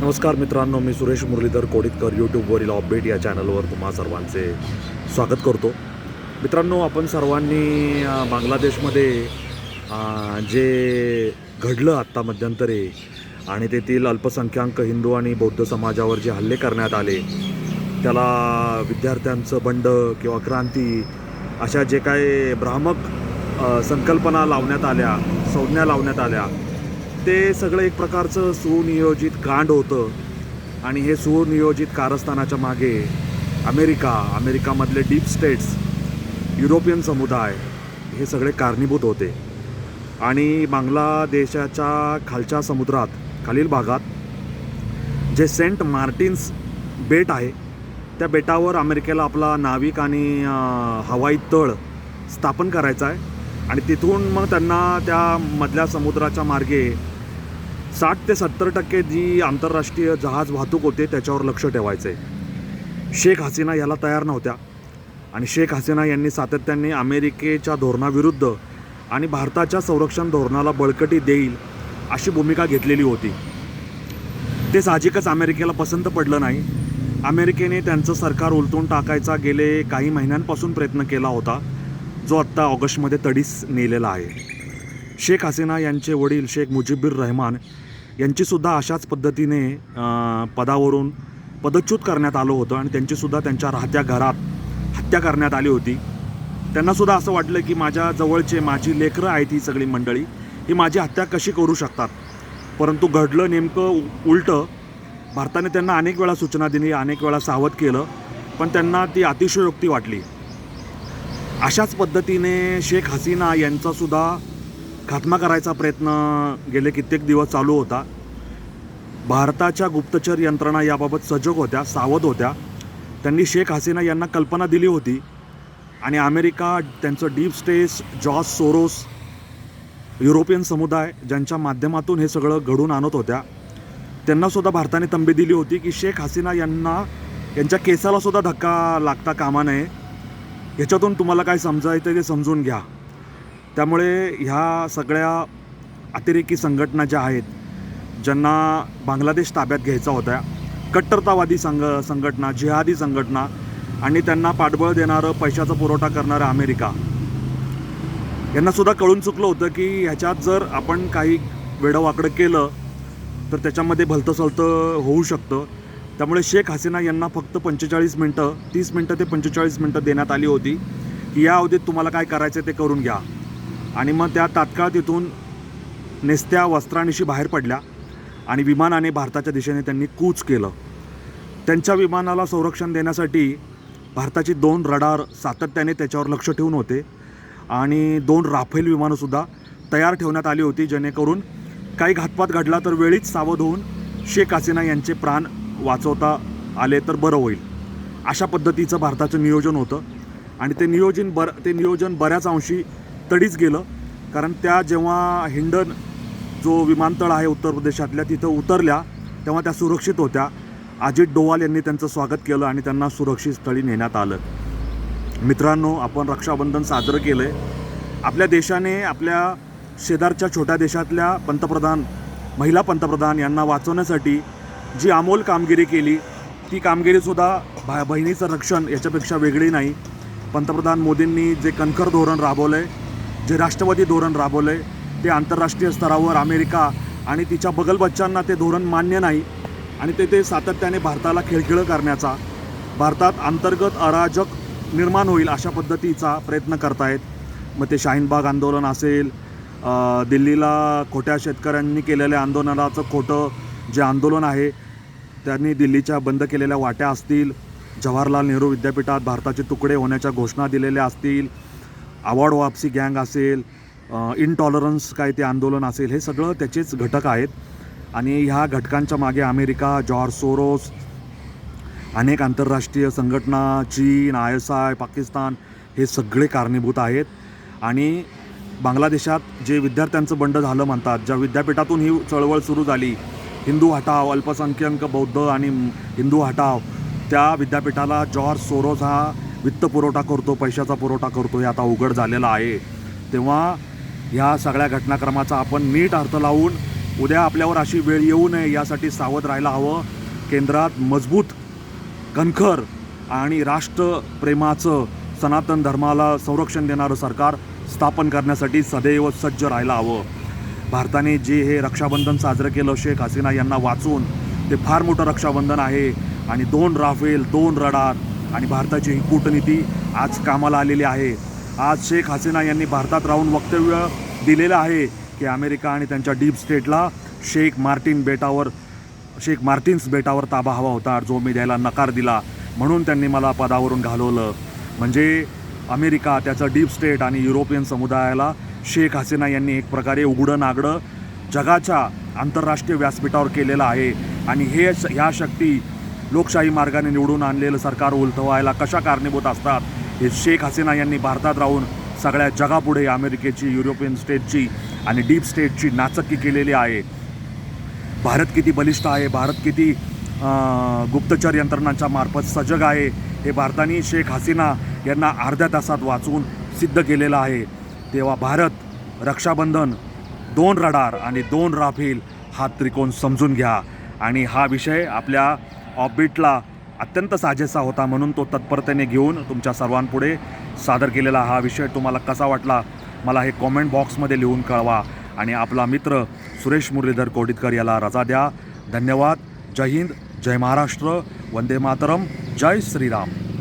नमस्कार मित्रांनो मी सुरेश मुरलीधर कोडितकर यूट्यूबवरील अपडेट या चॅनलवर तुम्हा सर्वांचे स्वागत करतो. मित्रांनो आपण सर्वांनी बांगलादेशमध्ये जे घडलं आत्ता मध्यंतरी आणि तेथील अल्पसंख्याक हिंदू आणि बौद्ध समाजावर जे हल्ले करण्यात आले त्याला विद्यार्थ्यांचं बंड किंवा क्रांती अशा जे काय भ्रामक संकल्पना लावण्यात आल्या संज्ञा लावण्यात आल्या ते सगळं एक प्रकारचं सुनियोजित कांड होतं. आणि हे सुनियोजित कारस्थानाच्या मागे अमेरिका अमेरिकामधले डीप स्टेट्स युरोपियन समुदाय हे सगळे कारणीभूत होते. आणि बांगलादेशाच्या खालच्या समुद्रात खालील भागात जे सेंट मार्टिन्स बेट आहे त्या बेटावर अमेरिकेला आपला नाविक आणि हवाई तळ स्थापन करायचा आहे. आणि तिथून मग त्यांना त्या मधल्या समुद्राच्या मार्गे साठ ते सत्तर टक्के जी आंतरराष्ट्रीय जहाज वाहतूक होते त्याच्यावर लक्ष ठेवायचं. आहे शेख हसीना याला तयार नव्हत्या. आणि शेख हसीना यांनी सातत्याने अमेरिकेच्या धोरणाविरुद्ध आणि भारताच्या संरक्षण धोरणाला बळकटी देईल अशी भूमिका घेतलेली होती. ते साहजिकच अमेरिकेला पसंत पडलं नाही. अमेरिकेने त्यांचं सरकार उलटून टाकायचा गेले काही महिन्यांपासून प्रयत्न केला होता जो आत्ता ऑगस्टमध्ये तडीस नेलेला आहे. शेख हसीना यांचे वडील शेख मुजीबुर रहमान यांचीसुद्धा अशाच पद्धतीने पदावरून पदच्युत करण्यात आलं होतं आणि त्यांचीसुद्धा त्यांच्या राहत्या घरात हत्या करण्यात आली होती. त्यांनासुद्धा असं वाटलं की माझ्या जवळचे माझी लेकरं आहेत ही सगळी मंडळी ही माझी हत्या कशी करू शकतात? परंतु घडलं नेमकं उलटं भारताने त्यांना अनेक वेळा सूचना दिली अनेक वेळा सावध केलं पण त्यांना ती अतिशयोक्ती वाटली. अशाच पद्धतीने शेख हसीना यांचासुद्धा खात्मा करायचा प्रयत्न गेले कित्येक दिवस चालू होता. भारताच्या गुप्तचर यंत्रणा याबाबत सजग होत्या सावध होत्या. त्यांनी शेख हसीना यांना कल्पना दिली होती. आणि अमेरिका त्यांचं deep states George Soros European समुदाय ज्यांच्या माध्यमातून हे सगळं घडून आणत होत्या. त्यांनासुद्धा भारताने तंबी दिली होती की शेख हसीना यांना यांच्या केसालासुद्धा धक्का लागता कामा नये. ह्याच्यातून तुम्हाला काय समजायचं ते समजून घ्या. त्यामुळे ह्या सगळ्या अतिरेकी संघटना ज्या आहेत ज्यांना बांगलादेश ताब्यात घ्यायचा होता कट्टरतावादी संघ संघटना जिहादी संघटना आणि त्यांना पाठबळ देणारं पैशाचा पुरवठा करणारं अमेरिका यांनासुद्धा कळून चुकलं होतं की ह्याच्यात जर आपण काही वेडंवाकडं केलं तर त्याच्यामध्ये भलतंसलतं होऊ शकतं. त्यामुळे शेख हसीना यांना फक्त पंचेचाळीस मिनटं तीस मिनटं ते पंचेचाळीस मिनटं देण्यात आली होती की या अवधीत तुम्हाला काय करायचं ते करून घ्या. आणि मग त्या तात्काळ तिथून नेस्त्या वस्त्रानिशी बाहेर पडल्या आणि विमानाने भारताच्या दिशेने त्यांनी कूच केलं. त्यांच्या विमानाला संरक्षण देण्यासाठी भारताची दोन रडार सातत्याने त्याच्यावर लक्ष ठेवून होते आणि दोन राफेल विमानंसुद्धा तयार ठेवण्यात आली होती जेणेकरून काही घातपात घडला तर वेळीच सावध होऊन शेख हसीना यांचे प्राण वाचवता आले तर बरं होईल. अशा पद्धतीचं भारताचं नियोजन होतं आणि ते नियोजन बर ते नियोजन बऱ्याच अंशी तडीच गेलं. कारण त्या जेव्हा हिंडन जो विमानतळ आहे उत्तर प्रदेशातल्या तिथं उतरल्या तेव्हा त्या सुरक्षित होत्या. अजित डोवाल यांनी त्यांचं स्वागत केलं आणि त्यांना सुरक्षित स्थळी नेण्यात आलं. मित्रांनो आपण रक्षाबंधन साजरं केलं आहे आपल्या देशाने आपल्या शेजारच्या छोट्या देशातल्या पंतप्रधान महिला पंतप्रधान यांना वाचवण्यासाठी जी अमोल कामगिरी केली ती कामगिरीसुद्धा भा बहिणीचं रक्षण याच्यापेक्षा वेगळी नाही. पंतप्रधान मोदींनी जे कणखर धोरण राबवलं आहे जे राष्ट्रवादी धोरण राबवलं आहे ते आंतरराष्ट्रीय स्तरावर अमेरिका आणि तिच्या बगलबच्चांना ते धोरण मान्य नाही आणि ते ते सातत्याने भारताला खिळखिळं करण्याचा भारतात अंतर्गत अराजक निर्माण होईल अशा पद्धतीचा प्रयत्न करतायत. मग ते शाहीनबाग आंदोलन असेल दिल्लीला खोट्या शेतकऱ्यांनी केलेल्या आंदोलनाचं खोटं जे आंदोलन आहे त्यांनी दिल्लीच्या बंद केलेल्या वाट्या असतील जवाहरलाल नेहरू विद्यापीठात भारताचे तुकडे होण्याच्या घोषणा दिलेल्या असतील अवॉर्ड वापसी गँग असेल इनटॉलरन्स काय ते आंदोलन असेल हे सगळं त्याचेच घटक आहेत. आणि ह्या घटकांच्या मागे अमेरिका जॉर्ज सोरोस अनेक आंतरराष्ट्रीय संघटना चीन आय एस आय पाकिस्तान हे सगळे कारणीभूत आहेत. आणि बांगलादेशात जे विद्यार्थ्यांचं बंड झालं म्हणतात ज्या विद्यापीठातून ही चळवळ सुरू झाली हिंदू हटाव अल्पसंख्याक बौद्ध आणि हिंदू हटाव त्या विद्यापीठाला जॉर्ज सोरोस हा वित्त पुरवठा करतो पैशाचा पुरवठा करतो हे आता उघड झालेलं आहे. तेव्हा ह्या सगळ्या घटनाक्रमाचा आपण नीट अर्थ लावून उद्या आपल्यावर अशी वेळ येऊ नये यासाठी सावध राहायला हवं. केंद्रात मजबूत कणखर आणि राष्ट्रप्रेमाचं सनातन धर्माला संरक्षण देणारं सरकार स्थापन करण्यासाठी सदैव सज्ज राहायला हवं. भारताने जे हे रक्षाबंधन साजरं केलं शेख हसीना यांना वाचून ते फार मोठं रक्षाबंधन आहे. आणि दोन राफेल दोन रडार आणि भारताची ही कूटनीती आज कामाला आलेली आहे. आज शेख हसीना यांनी भारतात राहून वक्तव्य दिलेलं आहे की अमेरिका आणि त्यांच्या डीप स्टेटला शेख मार्टिन बेटावर शेख मार्टिन्स बेटावर ताबा हवा होता. जो मी द्यायला नकार दिला म्हणून त्यांनी मला पदावरून घालवलं. म्हणजे अमेरिका त्याचं डीप स्टेट आणि युरोपियन समुदायाला शेख हसीना यांनी एक प्रकारे उघडं नागडं जगाच्या आंतरराष्ट्रीय व्यासपीठावर केलेलं आहे. आणि हे ह्या शक्ती लोकशाही मार्गाने निवडून आणलेलं सरकार उलथवायला कशा कारणीभूत असतात? हे शेख हसीना यांनी भारतात राहून सगळ्या जगापुढे अमेरिकेची युरोपियन स्टेटची आणि डीप स्टेटची नाचक्की केलेली आहे. भारत किती बलिष्ठ आहे? भारत किती गुप्तचर यंत्रणांच्या मार्फत सजग आहे? हे भारताने शेख हसीना यांना अर्ध्या तासात वाचवून सिद्ध केलेलं आहे. तेव्हा भारत रक्षाबंधन दोन रडार आणि दोन राफेल हा त्रिकोण समजून घ्या. आणि हा विषय आपल्या ऑबिटला अत्यंत साजेसा होता म्हणून तो तत्परतेने घेऊन तुमच्या सर्वांपुढे सादर केलेला हा विषय तुम्हाला कसा वाटला मला हे कॉमेंट बॉक्समध्ये लिहून कळवा. आणि आपला मित्र सुरेश मुरलीधर कोडितकर याला रजा द्या. धन्यवाद. जय हिंद. जय महाराष्ट्र. वंदे मातरम. जय श्रीराम.